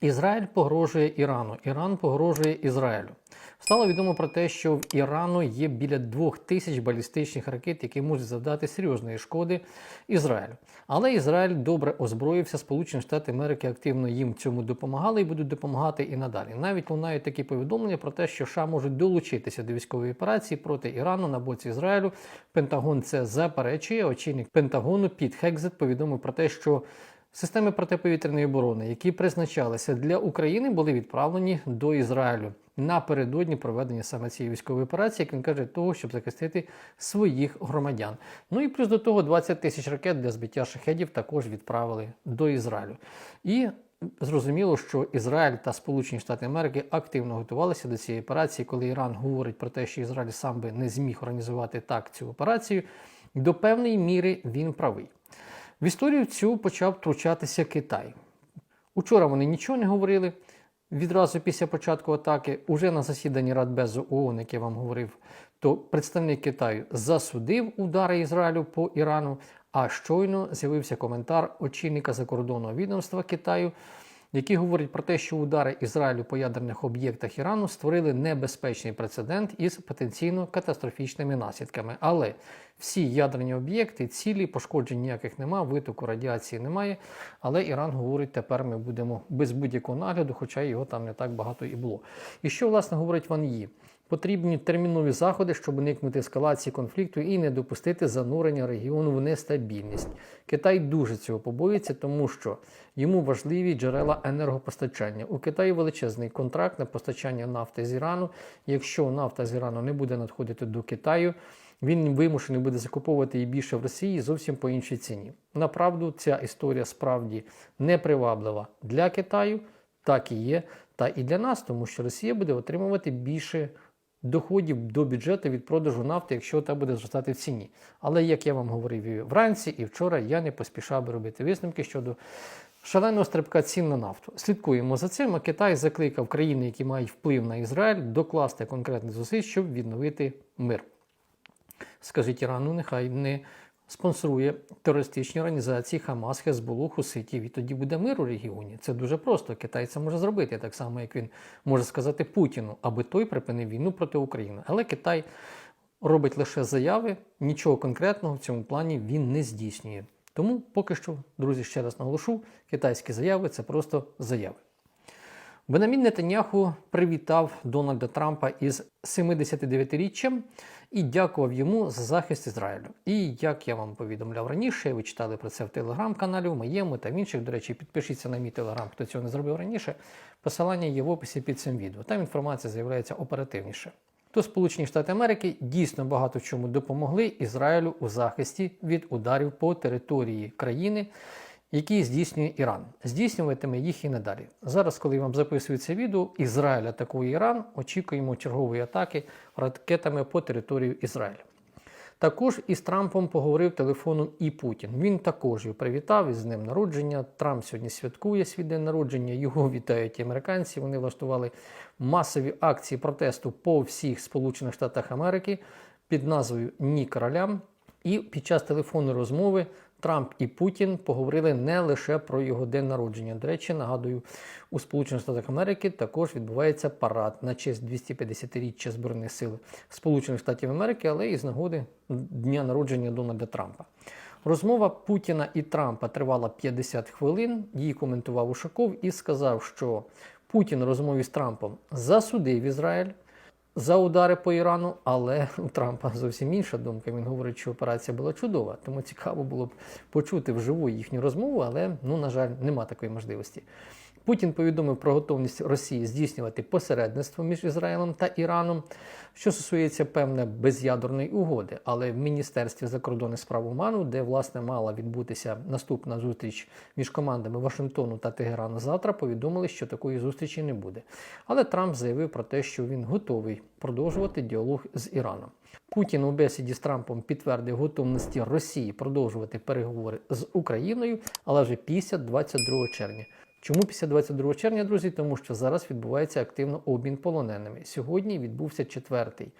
Ізраїль погрожує Ірану, Іран погрожує Ізраїлю. Стало відомо про те, що в Ірану є біля двох тисяч балістичних ракет, які можуть завдати серйозної шкоди Ізраїлю. Але Ізраїль добре озброївся. Сполучені Штати Америки активно їм цьому допомагали і будуть допомагати і надалі. Навіть лунають такі повідомлення про те, що США можуть долучитися до військової операції проти Ірану на боці Ізраїлю. Пентагон це заперечує. Очільник Пентагону Піт Хекзет повідомив про те, що Системи протиповітряної оборони, які призначалися для України, були відправлені до Ізраїлю напередодні проведення саме цієї військової операції, як він каже, того, щоб захистити своїх громадян. Ну і плюс до того 20 тисяч ракет для збиття шахедів також відправили до Ізраїлю. І зрозуміло, що Ізраїль та Сполучені Штати Америки активно готувалися до цієї операції, коли Іран говорить про те, що Ізраїль сам би не зміг організувати так цю операцію. До певної міри він правий. В історію цю почав втручатися Китай. Учора вони нічого не говорили. Відразу після початку атаки, уже на засіданні Радбезу ООН, як я вам говорив, то представник Китаю засудив удари Ізраїлю по Ірану. А щойно з'явився коментар очільника закордонного відомства Китаю, який говорять про те, що удари Ізраїлю по ядерних об'єктах Ірану створили небезпечний прецедент із потенційно катастрофічними наслідками. Але всі ядерні об'єкти, цілі, пошкоджень ніяких нема, витоку радіації немає. Але Іран говорить, тепер ми будемо без будь-якого нагляду, хоча його там не так багато і було. І що власне говорить Ван Ї? Потрібні термінові заходи, щоб уникнути ескалації конфлікту і не допустити занурення регіону в нестабільність. Китай дуже цього побоїться, тому що йому важливі джерела енергопостачання. У Китаї величезний контракт на постачання нафти з Ірану. Якщо нафта з Ірану не буде надходити до Китаю, він вимушений буде закуповувати її більше в Росії зовсім по іншій ціні. Направду, ця історія справді неприваблива для Китаю, так і є, та і для нас, тому що Росія буде отримувати більше доходів до бюджету від продажу нафти, якщо та буде зростати в ціні. Але як я вам говорив і вранці і вчора, я не поспішав би робити висновки щодо шаленого стрибка цін на нафту. Слідкуємо за цим. А Китай закликав країни, які мають вплив на Ізраїль, докласти конкретних зусиль, щоб відновити мир. Скажіть Ірану, нехай не спонсорує терористичні організації Хамас, Хезболу, Хуситів, і тоді буде мир у регіоні. Це дуже просто. Китай це може зробити, так само, як він може сказати Путіну, аби той припинив війну проти України. Але Китай робить лише заяви, нічого конкретного в цьому плані він не здійснює. Тому поки що, друзі, ще раз наголошу, китайські заяви це просто заяви. Бенамін Нетаньяху привітав Дональда Трампа із 79-річчям і дякував йому за захист Ізраїлю. І як я вам повідомляв раніше, ви читали про це в телеграм-каналі, в моєму та в інших. До речі, підпишіться на мій телеграм, хто цього не зробив раніше. Посилання є в описі під цим відео. Там інформація з'являється оперативніше. То Сполучені Штати Америки дійсно багато чому допомогли Ізраїлю у захисті від ударів по території країни які здійснює Іран. Здійснюватиме їх і надалі. Зараз, коли я вам записую це відео, Ізраїль атакує Іран, очікуємо чергової атаки ракетами по території Ізраїля. Також із Трампом поговорив телефоном і Путін. Він також його привітав із днем народження. Трамп сьогодні святкує свій день народження. Його вітають і американці. Вони влаштували масові акції протесту по всіх Сполучених Штатах Америки під назвою Ні королям. І під час телефонної розмови Трамп і Путін поговорили не лише про його день народження. До речі, нагадую, у Сполучених Штатах Америки також відбувається парад на честь 250-річчя Збройних сил Сполучених Штатів Америки, але і з нагоди дня народження Дональда Трампа. Розмова Путіна і Трампа тривала 50 хвилин. Її коментував Ушаков і сказав, що Путін у розмові з Трампом засудив Ізраїль за удари по Ірану, але у Трампа зовсім інша думка. Він говорить, що операція була чудова, тому цікаво було б почути вживу їхню розмову, але, ну, на жаль, нема такої можливості. Путін повідомив про готовність Росії здійснювати посередництво між Ізраїлем та Іраном, що стосується певне без'ядерної угоди. Але в Міністерстві закордонних справ Оману, де власне мала відбутися наступна зустріч між командами Вашингтону та Тегерану завтра, повідомили, що такої зустрічі не буде. Але Трамп заявив про те, що він готовий продовжувати діалог з Іраном. Путін у бесіді з Трампом підтвердив готовності Росії продовжувати переговори з Україною, але вже після 22 червня. Чому після 22 червня, друзі? Тому що зараз відбувається активно обмін полоненими. Сьогодні відбувся четвертий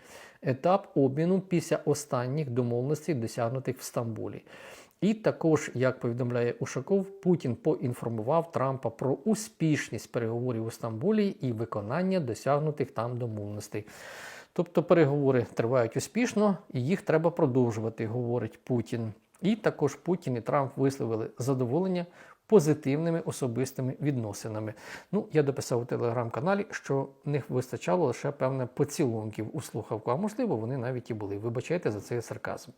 етап обміну після останніх домовленостей, досягнутих в Стамбулі. І також, як повідомляє Ушаков, Путін поінформував Трампа про успішність переговорів у Стамбулі і виконання досягнутих там домовленостей. Тобто переговори тривають успішно і їх треба продовжувати, говорить Путін. І також Путін і Трамп висловили задоволення позитивними особистими відносинами. Ну, я дописав у телеграм-каналі, що в них вистачало лише певне поцілунків у слухавку, а можливо, вони навіть і були. Вибачайте за цей сарказм.